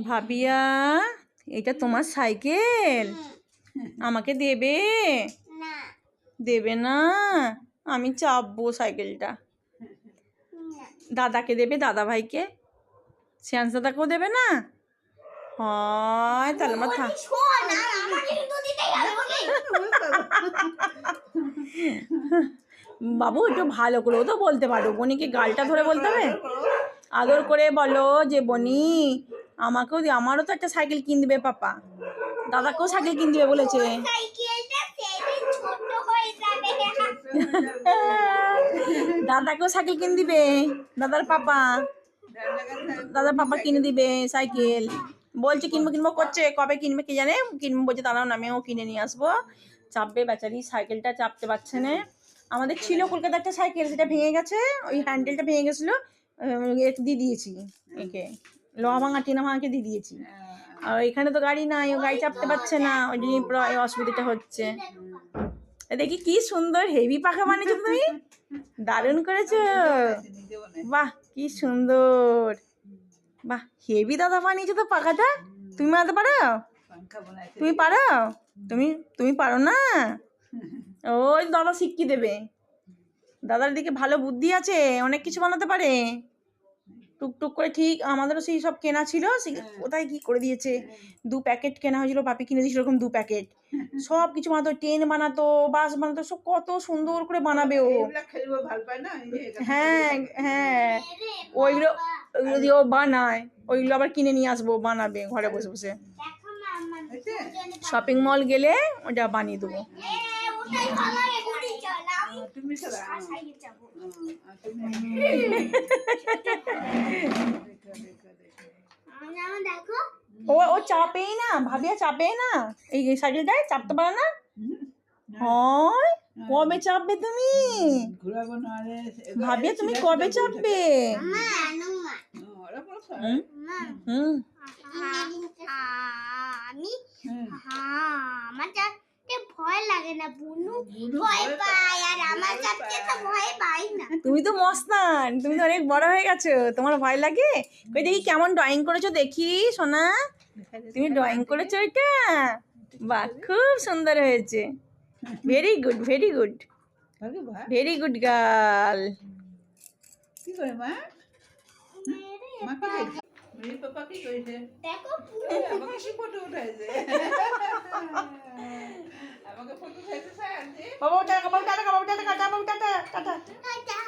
ভাবিয়া এটা তোমার সাইকেল? আমাকে দেবে? দেবে না? আমি চাপবো সাইকেলটা। দাদাকে দেবে দাদা ভাইকে শ্যান্স দাদাকেও দেবে না? হয় তাহলে আমার থাক বাবু একটু ভালো করেও তো বলতে পারো। বনিকে গালটা ধরে বলতে হবে? আদর করে বলো যে বনি আমাকেও দি- আমারও তো একটা সাইকেল কিনে দেবে পাপা। দাদাকেও সাইকেল কিনে দেবে বলেছে। দাদাকেও সাইকেল কিনে দিবে দাদার পাপা। দাদার পাপা কিনে দিবে সাইকেল। বলছে, কিনবো কিনবো, করছে, কবে কিনবে কি জানে? কিনবো, বলছে, দাঁড়াও না, আমিও কিনে নিয়ে আসব। চাপবে বেচারি, সাইকেলটা চাপতে পারছে না। আমাদের ছিল কলকাতার একটা সাইকেল, সেটা ভেঙে গেছে, ওই হ্যান্ডেলটা ভেঙে গেছিল দিয়ে দিয়েছি একে। লোহা ভাঙা টিনা ভাঙাকে দিয়ে দিয়েছি। আর এখানে তো গাড়ি নাই ও গাড়ি চাপতে পারছে না ওই জন্য পুরো এই অসুবিধাটা হচ্ছে। এ দেখি কি সুন্দর হেভি পাখা বানিয়েছো তুমি। দারুণ করেছ। বাহ কি সুন্দর। বাহ হেভি দাদা বানিয়েছো তো পাখাটা। তুমি বানাতে পারো? তুমি পারো? তুমি তুমি পারো না? ওই দাদা শিখিয়ে দেবে। দাদার দিকে ভালো বুদ্ধি আছে অনেক কিছু বানাতে পারে। টুকটুক করে ঠিক আমাদেরও সেই সব কেনা ছিল সে কোথায় কি করে দিয়েছে? দু প্যাকেট কেনা হয়েছিল পাপি কিনে দিয়েছিল এরকম দু প্যাকেট। সব কিছু বানাতো ট্রেন বানাতো বাস বানাতো সব কত সুন্দর করে বানাবে ও। খেলব ভালো পায় না? এই যে এটা হ্যাঁ হ্যাঁ। ওইগুলো যদি ও বানায় ওইগুলো আবার কিনে নিয়ে আসব বানাবে ঘরে বসে বসে? শপিং মল গেলে ওটা বানিয়ে দেবো। ও ও চাপেই না, ভাবিয়া চাপেই না। এই সাইকেলটায় চাপতে পারে না? হয়? কবে চাপবে তুমি? ভাবিয়া, তুমি কবে চাপবে? হুম? আমি হ্যাঁ আমার লাগে না বুনু। ভয় পায়। আর আমার তো ভয় পাই না। তুমি তো মস্তান তুমি তো অনেক বড় হয়ে গেছো তোমার ভয় লাগে? ওই দেখি কেমন ড্রয়িং করেছ দেখি সোনা। তুমি ড্রয়িং করেছ এটা? বাহ খুব সুন্দর হয়েছে। Very good very good very good girl কি করে মা? মা কি করছে মেয়ে পাপা কি করেছে দেখো আমাকে ফটো উঠাইছে? বাবা টাটা বাবা টাটা বাবা টাটা টাটা বাবা টাটা টাটা